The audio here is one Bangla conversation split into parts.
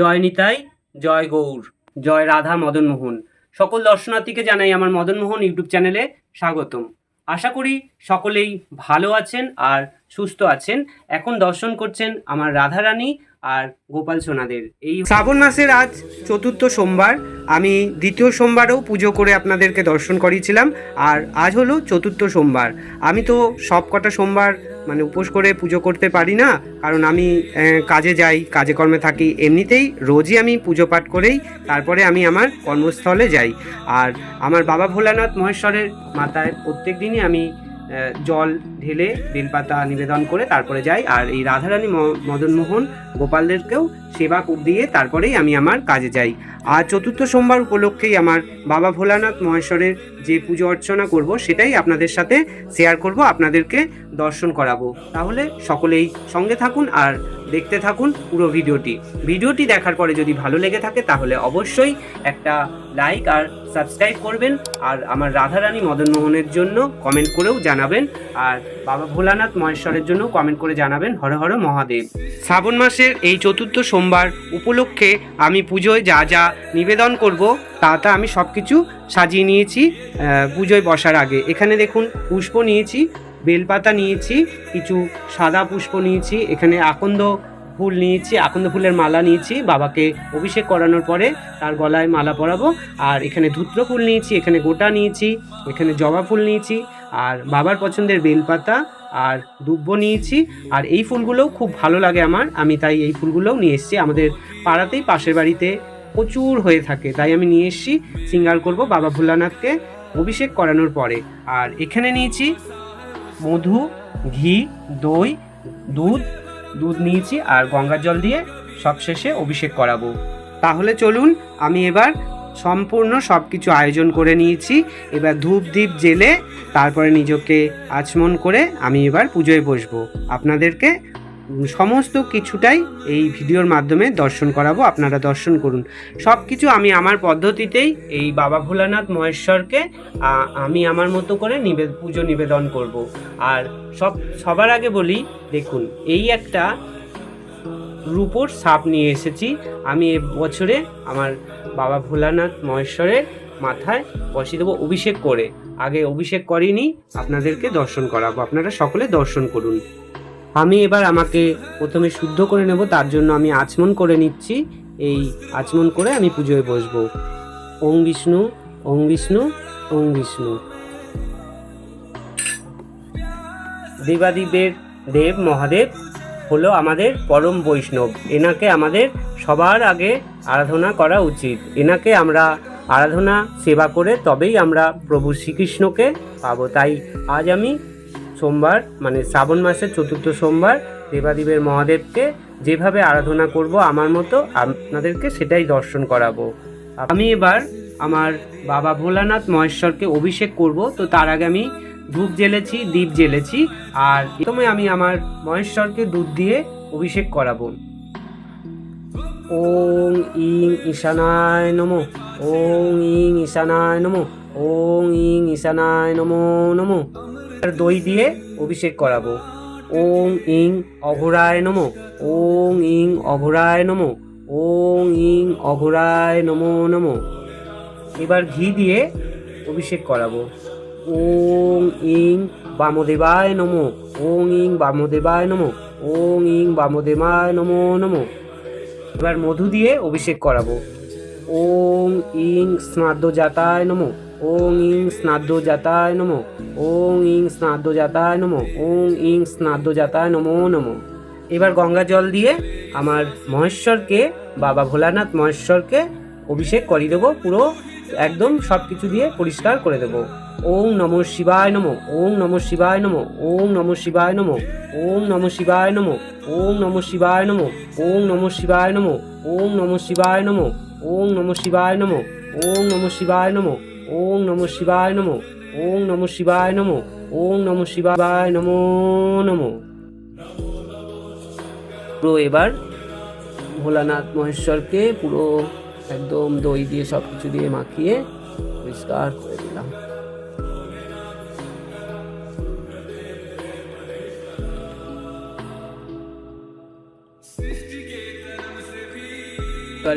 জয় নিতাই জয় গৌর জয় রাধা মদন মোহন সকল দর্শনার্থীকে জানাই আমার মদনমোহন ইউটিউব চ্যানেলে স্বাগতম। আশা করি সকলেই ভালো আছেন আর সুস্থ আছেন। এখন দর্শন করছেন আমার রাধারানী আর গোপাল সোনাদের। এই শ্রাবণ মাসের আজ চতুর্থ সোমবার। আমি দ্বিতীয় সোমবারেও পুজো করে আপনাদেরকে দর্শন করিয়েছিলাম আর আজ হলো চতুর্থ সোমবার। আমি তো সব কটা সোমবার মানে উপোস করে পুজো করতে পারি না, কারণ আমি কাজে যাই, কাজে কর্মে থাকি, এমনিতেই রোজই আমি পুজো পাঠ করেই তারপরে আমি আমার কর্মস্থলে যাই। আর আমার বাবা ভোলানাথ মহেশ্বরের মাথায় প্রত্যেক দিনই আমি জল ঢেলে বেলপাতা নিবেদন করে তারপরে যাই। আর এই রাধারানী মদনমোহন গোপালদেরকেও সেবা দিয়ে তারপরেই আমি আমার কাজে যাই। আর চতুর্থ সোমবার উপলক্ষেই আমার বাবা ভোলানাথ মহেশ্বরের যে পুজো অর্চনা করব, সেটাই আপনাদের সাথে শেয়ার করব, আপনাদেরকে দর্শন করাবো। তাহলে সকলেই সঙ্গে থাকুন, আর দেখতে থাকুন পুরো ভিডিওটি। ভিডিওটি দেখার পরে যদি ভালো লেগে থাকে, তাহলে অবশ্যই একটা লাইক আর সাবস্ক্রাইব করবেন। আর আমার রাধারানী মদন মোহনের জন্য কমেন্ট করেও জানাবেন। আর বাবা ভোলানাথ মহেশ্বরের জন্য কমেন্ট করে জানাবেন, হর হর মহাদেব। শ্রাবণ মাসের এই চতুর্থ সোমবার উপলক্ষে আমি পুজোয় যা যা নিবেদন করব, তা তা আমি সব কিছু সাজিয়ে নিয়েছি পুজোয় বসার আগে। এখানে দেখুন, পুষ্প নিয়েছি বেলপাতা নিয়েছি, কিছু সাদা পুষ্প নিয়েছি, এখানে আকন্দ ফুল নিয়েছি, আকন্দ ফুলের মালা নিয়েছি, বাবাকে অভিষেক করানোর পরে তার গলায় মালা পরাবো। আর এখানে ধূত্র ফুল নিয়েছি, এখানে গোটা নিয়েছি, এখানে জবা ফুল নিয়েছি, আর বাবার পছন্দের বেলপাতা আর দুব্ব নিয়েছি। আর এই ফুলগুলোও খুব ভালো লাগে আমার, আমি তাই এই ফুলগুলোও নিয়ে এসেছি। আমাদের পাড়াতেই পাশের বাড়িতে প্রচুর হয়ে থাকে, তাই আমি নিয়ে এসেছি, সিঙ্গার করব বাবা ভোলানাথকে অভিষেক করানোর পরে। আর এখানে নিয়েছি মধু, ঘি, দই, দুধ দুধ নিয়েছি আর গঙ্গার জল দিয়ে সবশেষে অভিষেক করাবো। তাহলে চলুন, আমি এবার সম্পূর্ণ সব কিছু আয়োজন করে নিয়েছি। এবার ধূপ দ্বীপ জেলে তারপরে নিজকে আচমন করে আমি এবার পুজোয় বসবো। আপনাদেরকে সমস্ত কিছুটাই এই ভিডিওর মাধ্যমে দর্শন করাবো, আপনারা দর্শন করুন। সব কিছু আমি আমার পদ্ধতিতেই এই বাবা ভোলানাথ মহেশ্বরকে আমি আমার মতো করে নিবে, পুজো নিবেদন করব। আর সব, সবার আগে বলি, দেখুন, এই একটা রূপোর সাপ নিয়ে এসেছি। আমি এ বছরে আমার বাবা ভোলানাথ মহেশ্বরের মাথায় বসিয়ে দেবো অভিষেক করে। আগে অভিষেক করিনি, আপনাদেরকে দর্শন করাবো। আপনারা সকলে দর্শন করুন। আমি এবার আমাকে প্রথমে শুদ্ধ করে নেব, তার জন্য আমি আচমন করে নিচ্ছি। এই আচমন করে আমি পুজোয় বসবো। ওং বিষ্ণু ওং বিষ্ণু ওং বিষ্ণু। দেবাদিবের দেব, মহাদেব হলো আমাদের পরম বৈষ্ণব। এনাকে আমাদের সবার আগে আরাধনা করা উচিত। এনাকে আমরা আরাধনা, সেবা করে তবেই আমরা প্রভু শ্রীকৃষ্ণকে পাবো। তাই আজ আমি সোমবার মানে শ্রাবণ মাসের চতুর্থ সোমবার দেবাদিবের মহাদেবকে যেভাবে আরাধনা করব আমার মতো আপনাদেরকে সেটাই দর্শন করাবো। আমি এবার আমার বাবা ভোলানাথ মহেশ্বরকে অভিষেক করব। তো তার আগে আমি ধূপ জ্বেলেছি, দীপ জ্বেলেছি, আর প্রথমে আমি আমার মহেশ্বরকে দুধ দিয়ে অভিষেক করাবো। ওং ইং ঈশানায় নমো, ওং ইং ঈশানায় নমো, ওং ইং ঈশানায় নমো নমো। দই দিয়ে অভিষেক করাবো। ওং ইং অঘরায় নমো, ওং ইং অঘরায় নমো, ওং ইং অঘরায় নমো নমো। এবার ঘি দিয়ে অভিষেক করাবো। ওং ইং বামদেবায় নমো, ওং ইং বামদেবায় নমো, ওং ইং বামদেবায় নমো নমো। এবার মধু দিয়ে অভিষেক করাবো। ওং ইং স্নাদ্য জাতায় নমো ওং ইং স্নাদ্য জাতায় নমো ওং ইং স্নাদ্য জাতায় নমো ওং ইং স্নাদ্য জাতায় নমো নমো এবার গঙ্গা জল দিয়ে আমার মহেশ্বরকে বাবা ভোলানাথ মহেশ্বরকে অভিষেক করিয়ে দেবো পুরো একদম সব কিছু দিয়ে পরিষ্কার করে দেবো ওং নম শিবায় নমো ওং নম শিবায় নমো ওং নম শিবায় নমো ওং নম শিবায় নমো ওং নম শিবায় নমো ওং নম শিবায় নমো ওং নম শিবায় নমো ওং নম শিবায় নমো ওং নম শিবায় নমো ওং নম শিবায় নমো ওং নম শিবায় নমো ওং নম শিবায় নমো নমো। পুরো এবার ভোলানাথ মহেশ্বরকে পুরো একদম দই দিয়ে সব কিছু দিয়ে মাখিয়ে পরিষ্কার করে দিলাম।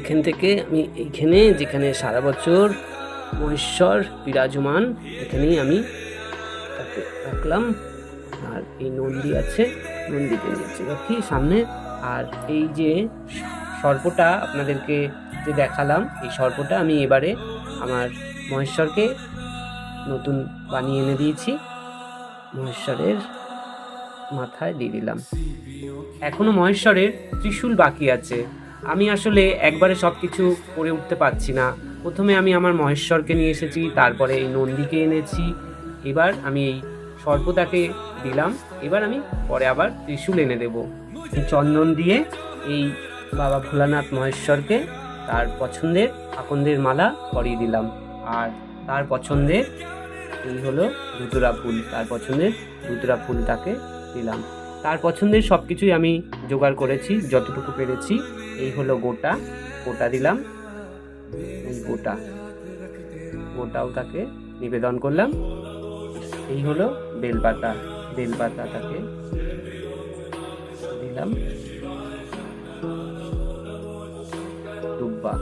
এখান থেকে আমি এইখানে যেখানে সারা বছর মহেশ্বর বিরাজমান। এখানেই আমি তাকে রাখলাম। আর এই নন্দী আছে, নন্দীকে নিচে রাখি সামনে আর এই যে সর্পটা আপনাদেরকে যে দেখালাম, এই সর্পটা আমি এবারে আমার মহেশ্বরকে নতুন বানিয়ে এনে দিয়েছি। মহেশ্বরের মাথায় দিয়ে দিলাম। এখনও মহেশ্বরের ত্রিশূল বাকি আছে। আমি আসলে একবারে সব কিছু করে উঠতে পারছি না। প্রথমে আমি আমার মহেশ্বরকে নিয়ে এসেছি, তারপরে এই নন্দীকে এনেছি, এবার আমি এই সর্পতাকে দিলাম, এবার আমি পরে আবার ত্রিশূল এনে দেব। চন্দন দিয়ে এই বাবা ভোলানাথ মহেশ্বরকে তার পছন্দের আকন্দের মালা পরিয়ে দিলাম। আর তার পছন্দের এই হলো ধুতুরা ফুল, তার পছন্দের ধুতুরা ফুল তাকে দিলাম। তার পছন্দের সব কিছুই আমি জোগাড় করেছি, যতটুকু পেরেছি, এই হলো গোটা গোটা দিলাম। গোটা, গোটাও তাকে নিবেদন করলাম। এই হলো বেলপাতা বেলপাতা তাকে দিলাম। দুব্বা।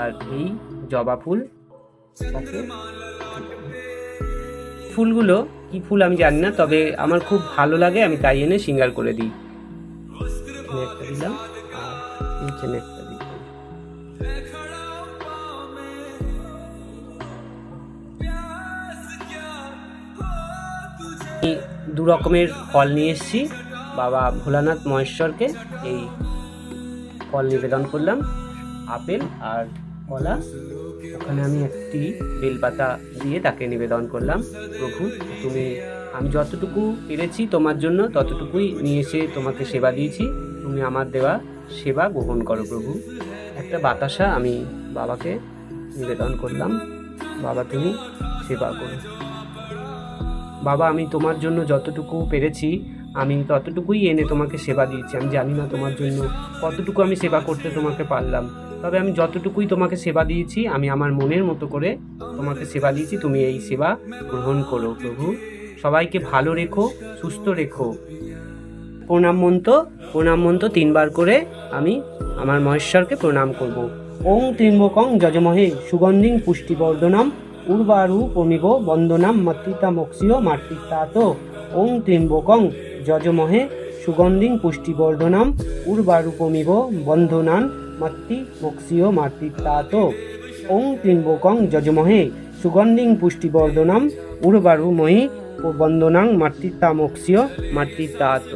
আর এই জবা ফুল ফুলগুলো কি ফুল আমি জানি না, তবে আমার খুব ভালো লাগে, আমি তাই এনে সিঙ্গার করে দিই। দিলাম। এইখানে একটা আমি দু রকমের ফল নিয়ে এসেছি। বাবা ভোলানাথ মহেশ্বরকে এই ফল নিবেদন করলাম। আপেল আর কলা। ওখানে আমি একটি বেলপাতা দিয়ে তাকে নিবেদন করলাম। প্রভু, তুমি, আমি যতটুকু পেরেছি তোমার জন্য, ততটুকুই নিয়ে এসে তোমাকে সেবা দিয়েছি। তুমি আমার দেওয়া সেবা গ্রহণ করো প্রভু। একটা বাতাসা আমি বাবাকে নিবেদন করলাম। বাবা, তুমি সেবা করো। বাবা, আমি তোমার জন্য যতটুকু পেরেছি, আমি ততটুকুই এনে তোমাকে সেবা দিয়েছি। আমি জানি না তোমার জন্য কতটুকু আমি সেবা করতে তোমাকে পারলাম। তবে আমি যতটুকুই তোমাকে সেবা দিয়েছি, আমি আমার মনের মতো করে তোমাকে সেবা দিয়েছি। তুমি এই সেবা গ্রহণ করো প্রভু। সবাইকে ভালো রেখো, সুস্থ রেখো। প্রণাম মন্ত্র প্রণাম মন্ত্র তিনবার করে আমি আমার মহেশ্বরকে প্রণাম করব। ওং ত্রিম্বকং যজমহে সুগন্ধিং পুষ্টিবর্ধনম উর্বারু প্রমিব বন্দনাম মাতৃতা মক্ষীয় মাতৃতাত ওং ত্রিম্বকং যজমহে সুগন্ধিং পুষ্টিবর্ধনম উর্বারূপমিব বন্ধনান মাতৃ মক্ষীয় মাতৃতাত ওং ত্রিম্বকং যজমহে সুগন্ধিং পুষ্টিবর্ধনম উর্বারুময়ী বন্দনাং মাতৃতামক্ষীয় মাতৃতাত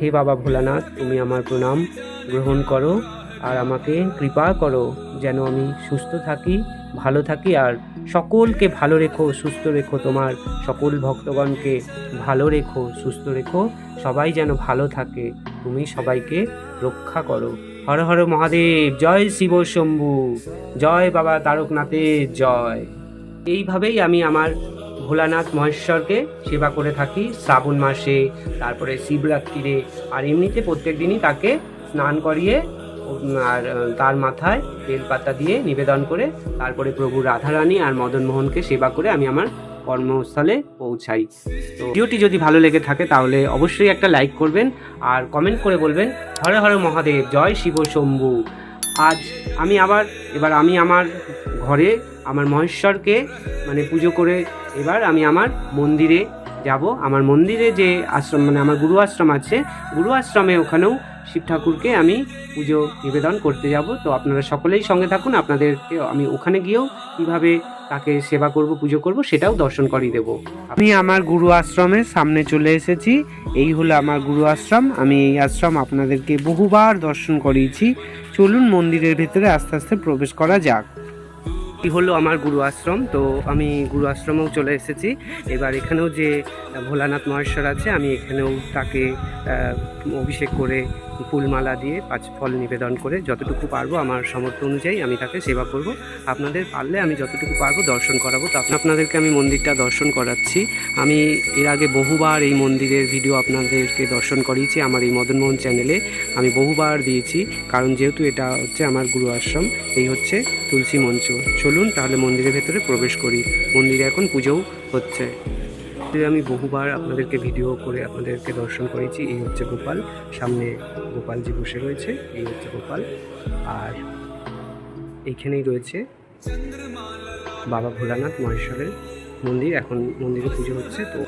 হে বাবা ভোলানাথ, তুমি আমার প্রণাম গ্রহণ করো আর আমাকে কৃপা করো যেন আমি সুস্থ থাকি, ভালো থাকি আর সকলকে ভালো রেখো, সুস্থ রেখো তোমার সকল ভক্তগণকে ভালো রেখো, সুস্থ রেখো, সবাই যেন ভালো থাকে, তুমি সবাইকে রক্ষা করো। হর হর মহাদেব, জয় শিব শম্ভু, জয় বাবা তারকনাথের জয়। এইভাবেই আমি আমার ভোলানাথ মহেশ্বরকে সেবা করে থাকি শ্রাবণ মাসে, তারপরে শিবরাত্রিরে। আর এমনিতে প্রত্যেক দিনই তাকে স্নান করিয়ে আর তার মাথায় বেলপাতা দিয়ে নিবেদন করে, তারপরে প্রভু রাধারানী আর মদন মোহনকে সেবা করে আমি আমার কর্মস্থলে পৌঁছাই। তো ভিডিওটি যদি ভালো লেগে থাকে তাহলে অবশ্যই একটা লাইক করবেন আর কমেন্ট করে বলবেন, হরে হরে মহাদেব, জয় শিব শম্ভু। আজ আমি আবার, এবার আমি আমার ঘরে আমার মহেশ্বরকে মানে পুজো করে এবার আমি আমার মন্দিরে যাব। আমার মন্দিরে যে আশ্রম মানে আমার গুরু আশ্রম আছে, গুরু আশ্রমে ওখানেও শিব ঠাকুরকে আমি পুজো নিবেদন করতে যাব। তো আপনারা সকলেই সঙ্গে থাকুন, আপনাদেরকে আমি ওখানে গিয়েও কীভাবে তাকে সেবা করব, পুজো করব সেটাও দর্শন করিয়ে দেবো। আমি আমার গুরু আশ্রমের সামনে চলে এসেছি। এই হলো আমার গুরু আশ্রম। আমি এই আশ্রম আপনাদেরকে বহুবার দর্শন করিয়েছি। চলুন মন্দিরের ভেতরে আস্তে আস্তে প্রবেশ করা যাক। এই হলো আমার গুরু আশ্রম, তো আমি গুরু আশ্রমেও চলে এসেছি। এবার এখানেও যে ভোলানাথ মহেশ্বর আছে, আমি এখানেও তাকে অভিষেক করে ফুলমালা দিয়ে পাঁচ ফল নিবেদন করে যতটুকু পারব আমার সামর্থ্য অনুযায়ী আমি তাকে সেবা করব। আপনাদের পারলে আমি যতটুকু পারব দর্শন করাবো। তো আপ- আপনাদেরকে আমি মন্দিরটা দর্শন করাচ্ছি। আমি এর আগে বহুবার এই মন্দিরের ভিডিও আপনাদেরকে দর্শন করিয়েছি, আমার এই মদনমোহন চ্যানেলে আমি বহুবার দিয়েছি, কারণ যেহেতু এটা হচ্ছে আমার গুরু আশ্রম, এই হচ্ছে তুলসী মঞ্চ। চলুন তাহলে মন্দিরের ভেতরে প্রবেশ করি। মন্দিরে এখন পুজোও হচ্ছে। আমি বহুবার আপনাদেরকে ভিডিও করে আপনাদেরকে দর্শন করেছি। এই হচ্ছে গোপাল। সামনে গোপালজি বসে রয়েছে। এই হচ্ছে গোপাল। আর এইখানেই রয়েছে বাবা ভোলানাথ মহেশ্বরের মন্দির। এখন মন্দিরে পুজো হচ্ছে, তো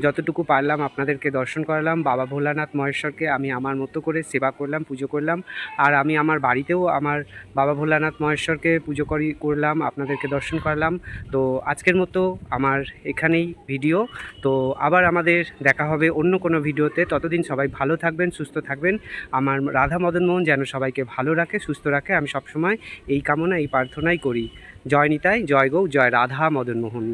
যতটুকু পারলাম আপনাদেরকে দর্শন করালাম, বাবা ভোলানাথ মহেশ্বরকে আমি আমার মতো করে সেবা করলাম, পুজো করলাম। আর আমি আমার বাড়িতেও আমার বাবা ভোলানাথ মহেশ্বরকে পুজো করি, করলাম, আপনাদেরকে দর্শন করালাম। তো আজকের মতো আমার এখানেই ভিডিও। তো আবার আমাদের দেখা হবে অন্য কোনো ভিডিওতে। ততদিন সবাই ভালো থাকবেন, সুস্থ থাকবেন। আমার রাধা মদন মোহন যেন সবাইকে ভালো রাখে, সুস্থ রাখে। আমি সবসময় এই কামনা এই প্রার্থনাই করি। জয় নিতাই, জয় গৌ, জয় রাধা মদন মোহন।